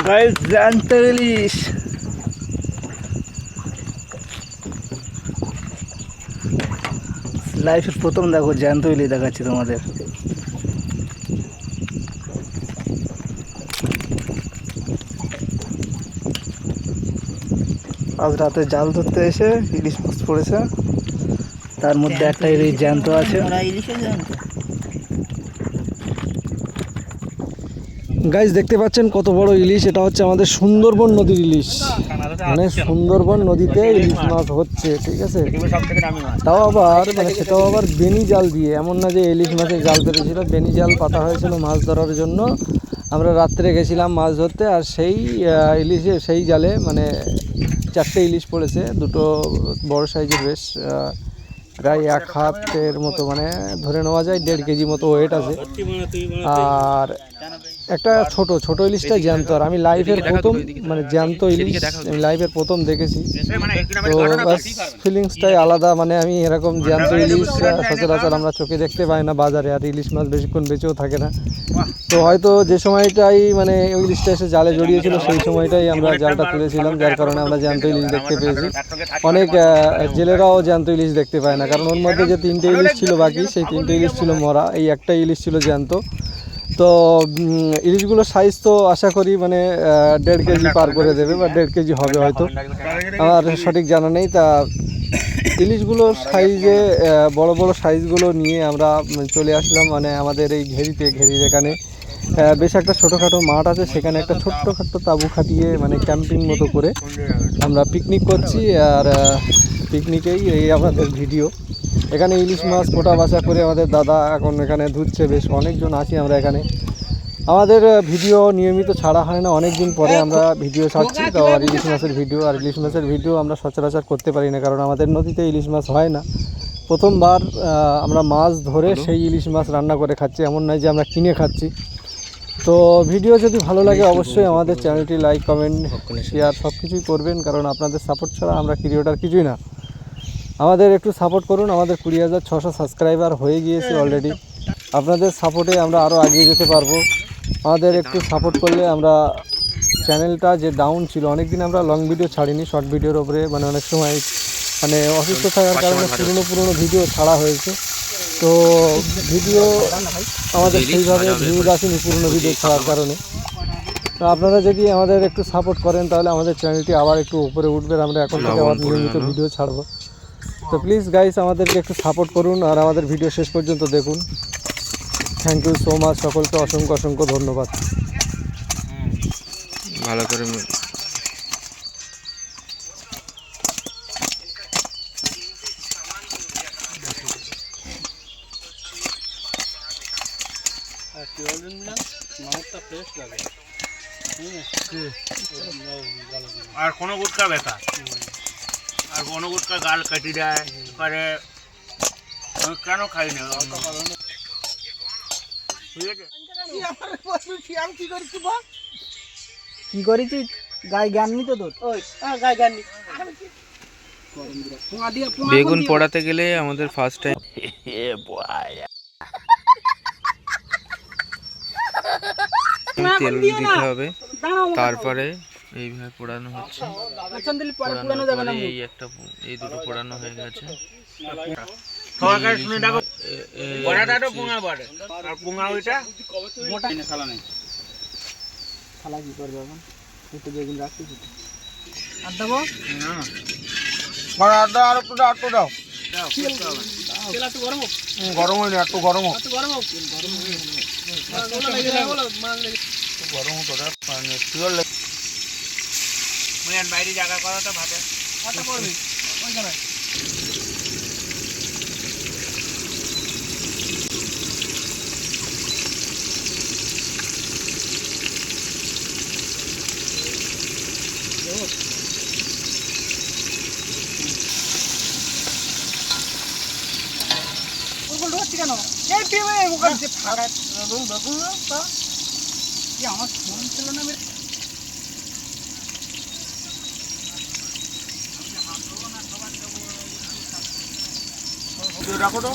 Guys জ্যান্ত ইলিশ লাইফের প্রথম দেখো জ্যান্ত ইলিশ দেখাচ্ছি তোমাদের। আজ রাতে জাল ধরতে এসে ইলিশ মাছ পড়েছে। তার মধ্যে একটা ইলিশ জ্যান্ত আছে। ইলিশে গাইজ দেখতে পাচ্ছেন কত বড় ইলিশ। এটা হচ্ছে আমাদের সুন্দরবন নদীর ইলিশ। মানে সুন্দরবন নদীতে ইলিশ মাছ হচ্ছে, ঠিক আছে? তাও আবার মানে সেটাও আবার বেনি জাল দিয়ে। এমন না যে ইলিশ মাছের জাল পেতেছিল বেনি জাল পাতা হয়েছিল মাছ ধরার জন্য। আমরা রাত্রে গেছিলাম মাছ ধরতে, আর সেই ইলিশে, সেই জালে মানে চারটে ইলিশ পড়েছে। দুটো বড় সাইজের বেশ প্রায় এক হাতের মতো মানে ধরে নেওয়া যায় দেড় কেজি মতো ওয়েট আছে। আর একটা ছোট ছোট ইলিশটা জ্যান্ত। আর আমি লাইফের প্রথম মানে জ্যান্ত ইলিশ আমি লাইফের প্রথম দেখেছি। তো বাস ফিলিংসটাই আলাদা মানে আমি এরকম জ্যান্ত ইলিশ সচরাচর আমরা চোখে দেখতে পাই না বাজারে আর ইলিশ মাছ বেশিক্ষণ বেঁচেও থাকে না। তো হয়তো যে সময়টাই মানে ওই ইলিশটা এসে জালে জড়িয়েছিল সেই সময়টাই আমরা জালটা তুলেছিলাম যার কারণে আমরা জ্যান্ত ইলিশ দেখতে পেয়েছি। অনেক জেলেরাও জ্যান্ত ইলিশ দেখতে পায় না কারণ ওর মধ্যে যে তিনটে ইলিশ ছিল বাকি সেই তিনটে ইলিশ ছিল মরা এই একটা ইলিশ ছিল জ্যান্ত। তো ইলিশগুলোর সাইজ তো আশা করি মানে দেড় কেজি পার করে দেবে বা দেড় কেজি হবে হয়তো। আমার সঠিক জানা নেই। তা ইলিশগুলো সাইজে বড় বড় সাইজগুলো নিয়ে আমরা চলে আসলাম। মানে আমাদের এই ঘেরিতে, ঘেরির এখানে। বেশ একটা ছোটোখাটো মাঠ আছে। সেখানে একটা ছোট্টখাট্টো তাঁবু খাটিয়ে মানে ক্যাম্পিং মতো করে আমরা পিকনিক করছি। আর পিকনিকেই এই আমাদের ভিডিও এখানে ইলিশ মাছ কোটা বাছা করে আমাদের দাদা এখন এখানে ধুচ্ছে বেশ অনেকজন আছি আমরা এখানে। আমাদের ভিডিও নিয়মিত ছাড়া হয় না অনেক দিন পরে আমরা ভিডিও ছাড়ছি তো আর ইলিশ মাছের ভিডিও আর ইলিশ মাছের ভিডিও আমরা সচরাচর করতে পারি না কারণ আমাদের নদীতে ইলিশ মাছ হয় না। প্রথমবার আমরা মাছ ধরে সেই ইলিশ মাছ রান্না করে খাচ্ছি এমন নয় যে আমরা কিনে খাচ্ছি। তো ভিডিও যদি ভালো লাগে অবশ্যই আমাদের চ্যানেলটি লাইক কমেন্ট শেয়ার সব কিছুই করবেন কারণ আপনাদের সাপোর্ট ছাড়া আমরা ক্রিয়েটার কিছুই না। আমাদের একটু সাপোর্ট করুন আমাদের কুড়ি হাজার ছশো সাবস্ক্রাইবার হয়ে গিয়েছে অলরেডি আপনাদের সাপোর্টে আমরা আরও এগিয়ে যেতে পারব। আমাদের একটু সাপোর্ট করলে আমরা চ্যানেলটা যে ডাউন ছিল অনেক দিন আমরা লং ভিডিও ছাড়িনি শর্ট ভিডিওর ওপরে মানে অনেক সময় মানে অসুস্থ থাকার কারণে পুরনো পুরনো ভিডিও ছাড়া হয়েছে। তো ভিডিও আমাদের সেইভাবে ভিউজ আসেনি পুরনো ভিডিও ছাড়ার কারণে। তো আপনারা যদি আমাদের একটু সাপোর্ট করেন তাহলে আমাদের চ্যানেলটি আবার একটু উপরে উঠবে আমরা এখন থেকে আবার নিয়মিত ভিডিও ছাড়বো। তো প্লিজ গাইস আমাদেরকে একটু সাপোর্ট করুন আর আমাদের ভিডিও শেষ পর্যন্ত দেখুন। থ্যাংক ইউ সো মাচ সকলকে অসংখ্য অসংখ্য ধন্যবাদ। ভালো করে আর কোনো গুটকা বেকার? আর কোনো গুটকা গাল কাটি দেয় পরে আমি কেন খাই না? কি করেছি? গায়ে জ্ঞান নি তো তোর? গায়ে জ্ঞান নি বেগুন পোড়াতে গেলে আমাদের ফার্স্ট টাইম তেল দিতে হবে। তারপরে এইভাবে পোড়ানো হচ্ছে। পরে এই একটা এই দুটো পোড়ানো হয়ে গেছে। আর পুঙা ওইটা? থালা কি করবে এখন? একটু বেগুন রাখছি আর দেবো বড়া দাও আর একটু দাও একটু দাও। গরম হয়নি একটু গরম হোক। গরম শিওর লাগে বাইরে জায়গা করাটা ভাবে কেন? এই টিমে যে ফাড়া দেখুন তা? আমার ফোন ছিল না রাখো তো